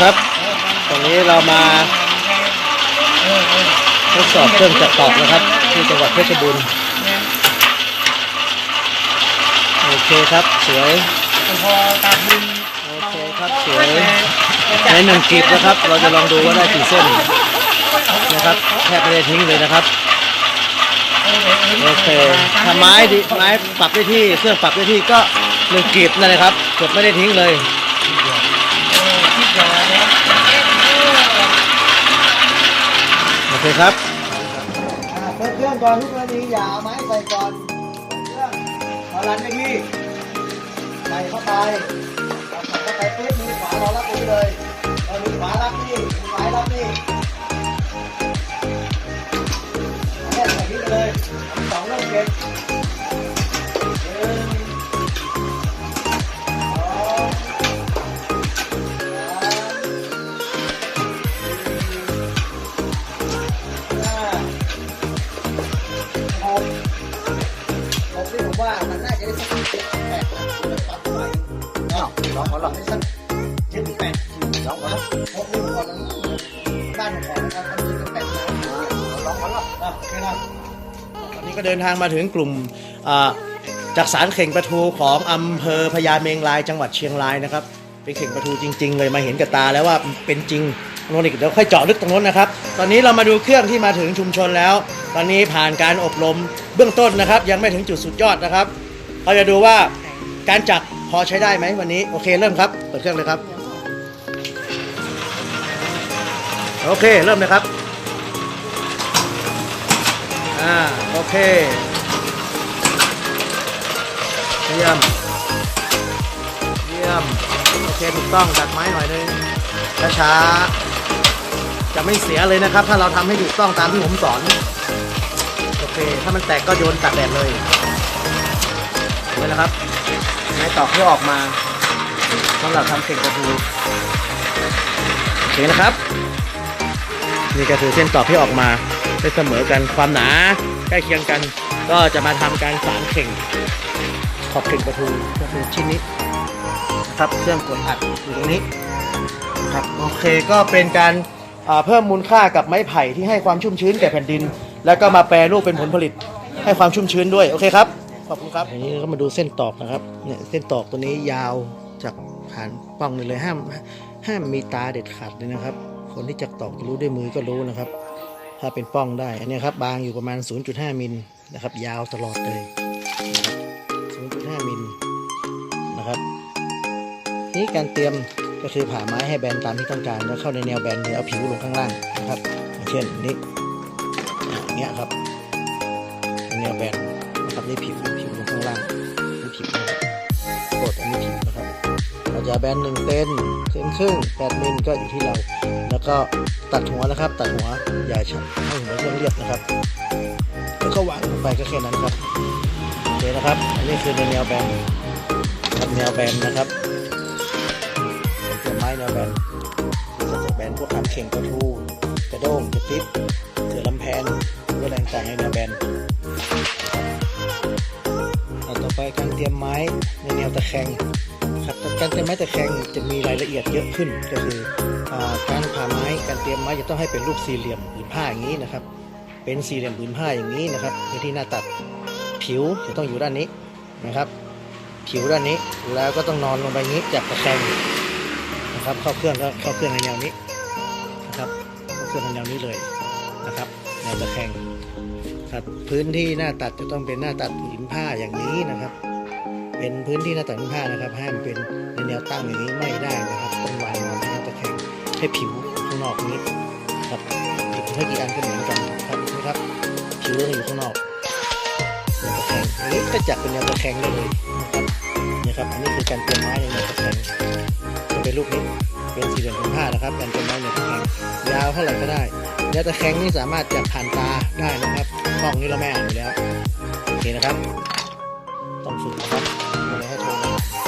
ครับ ตอนนี้เรามาทดสอบเครื่องจักรตอกนะครับ ที่จังหวัดเพชรบูรณ์โอเคครับ สวยพอตากดินโอเคครับสวยในหนึ่งกลีบนะครับ เราจะลองดูว่าได้กี่เส้นนะครับแทบไม่ได้ทิ้งเลยนะครับโอเคถ้าไม้ดิไม้ปรับได้ที่เครื่องปรับได้ที่ก็หนึ่งกลีบนั่นแหละครับเกือบไม่ได้ทิ้งเลย เคครับเปิดเครื่องก่อนทุกกรณีอย่าเอาไม้ใส่ก่อนเปิดเครื่องพอรันไปที่ใส่เข้าไปเอใส่เข้าไปปุ๊บมือขวารอรับนี้เลยเอมือขวารับนี่มือซ้ายรับนี่แค่ใส่นี้ไปเลยสองเริ่มเก็บ ผมที่ผมว่ามันน่าจะได้สักเจ็ดแปดนะปรับไปเนาะลองขอลองได้สักเจ็ดแปดลองขอลองผมนี่ก่อนบ้านผมก่อนนะครับทำเจ็ดแปดลองขอลองอะโอเคนะตอนนี้ก็เดินทางมาถึงกลุ่มจากสารเข่งประทูของอำเภอพญาเมงรายจังหวัดเชียงรายนะครับเป็นเข่งประทูจริง ๆ เลยมาเห็นกับตาแล้วว่าเป็นจริงตรงนู้นอีกเดี๋ยวค่อยเจาะลึกตรงนู้นนะครับ ตอนนี้เรามาดูเครื่องที่มาถึงชุมชนแล้ว ตอนนี้ผ่านการอบรมเบื้องต้นนะครับ ยังไม่ถึงจุดสุดยอดนะครับเราจะดูว่าการจักพอใช้ได้ไหมวันนี้โอเคเริ่มครับเปิดเครื่องเลยครับ โอเคเริ่มเลยครับอ่าโอเคเยี่ยมเยี่ยมโอเคถูกต้องตัดไม้หน่อยนึงช้าๆจะไม่เสียเลยนะครับ ถ้าเราทำให้ถูกต้องตามที่ผมสอน โอเค ถ้ามันแตกก็โยนตัดแดดเลยนี่นะครับไม้ตอกที่ออกมาสำหรับทำเข่งกระทูโอเคนะครับ นี่ก็คือเส้นตอกที่ออกมาได้เสมอกันความหนาใกล้เคียงกัน ก็จะมาทำการสานเข่ง ขอบเข่งประตูก็คือชิ้นนี้นะครับเครื่องกดอัดอยู่ตรงนี้ครับโอเคก็เป็นการเพิ่มมูลค่ากับไม้ไผ่ที่ให้ความชุ่มชื้นแก่แผ่นดิน แล้วก็มาแปรรูปเป็นผลผลิตให้ความชุ่มชื้นด้วย โอเคครับ ขอบคุณครับอันนี้ก็มาดูเส้นตอกนะครับ เนี่ยเส้นตอกตัวนี้ยาวจากฐานป้องนี่เลยห้ามห้ามมีตาเด็ดขาดเลยนะครับ คนที่จักตอกรู้ด้วยมือก็รู้นะครับ ถ้าเป็นป้องได้ อันนี้ครับบางอยู่ประมาณ 0.5 มิลนะครับ ยาวตลอดเลย 0.5 มิลนะครับ นี่การเตรียมก็คือผ่าไม้ให้แบนตามที่ต้องการ แล้วเข้าในแนวแบนเลยเอาผิวลงข้างล่างนะครับอย่างเช่นนี้ อย่างเงี้ยครับแนวแบนนะครับนี่ผิวผิวลงข้างล่างนี่ผิวนะครับกดอันนี้ผิวนะครับเราจะแบนหนึ่งเซนเซนครึ่งแปดมิลก็อยู่ที่เรา แล้วก็ตัดหัวนะครับ ตัดหัวอย่าชัดให้หัวเรื่องเรียบนะครับ แล้วก็วางลงไปก็แค่นั้นครับโอเคนะครับ อันนี้คือในแนวแบนครับแนวแบนนะครับเป็นตัวไม้แนวแบนจะตกแบนพวกคำเข่งกระทูกระโด้งกระติบเสือลำแพน่างต่างในแนวแบนเอาต่อไปการเตรียมไม้ในแนวตะแคงครับการเตรียมไม้ตะแคงจะมีรายละเอียดเยอะขึ้นก็คือการผ่าไม้การเตรียมไม้จะต้องให้เป็นรูปสี่เหลี่ยมผืนผ้าอย่างนี้นะครับ เป็นสี่เหลี่ยมผืนผ้าอย่างนี้นะครับพื่อที่หน้าตัดผิวจะต้องอยู่ด้านนี้นะครับ ผิวด้านนี้แล้วก็ต้องนอนลงไปงนี้จากตะแคงนะครับเข้าเครื่องก็เข้าเครื่องในแนวนี้นะครับเข้าเครื่องในแนวนี้เลยนะครับแนวตะแคง ครับพื้นที่หน้าตัดจะต้องเป็นหน้าตัดผืนผ้าอย่างนี้นะครับ เป็นพื้นที่หน้าตัดผืนผ้านะครับ ห้ามเป็นในแนวตั้งอย่างนี้ไม่ได้นะครับต้องวางนอนหน้าตะแคงให้ผิวข้างนอกนี้ครับผิวให้กี่อันก็เหมือนกันครับนะครับผิวต้องอยู่ข้างนอกแนวตะแคงอันนี้ก็จับเป็นแนวตะแคงได้เลยนะครับนี่ครับอันนี้คือการเตรียมไม้ในแนวตะแคงจะเป็นรูปนี้เป็นสี่เหลี่ยมผืนผ้านะครับการเตรียมไม้ในตะแคงยาวเท่าไหร่ก็ได้ แนวตะแคงนี่สามารถจับผ่านตาได้นะครับกล้องนี้เราไม่อ่านอยู่แล้ว โอเคนะครับ ต้องฝึกนะครับไม่ได้ให้โทรนะครับ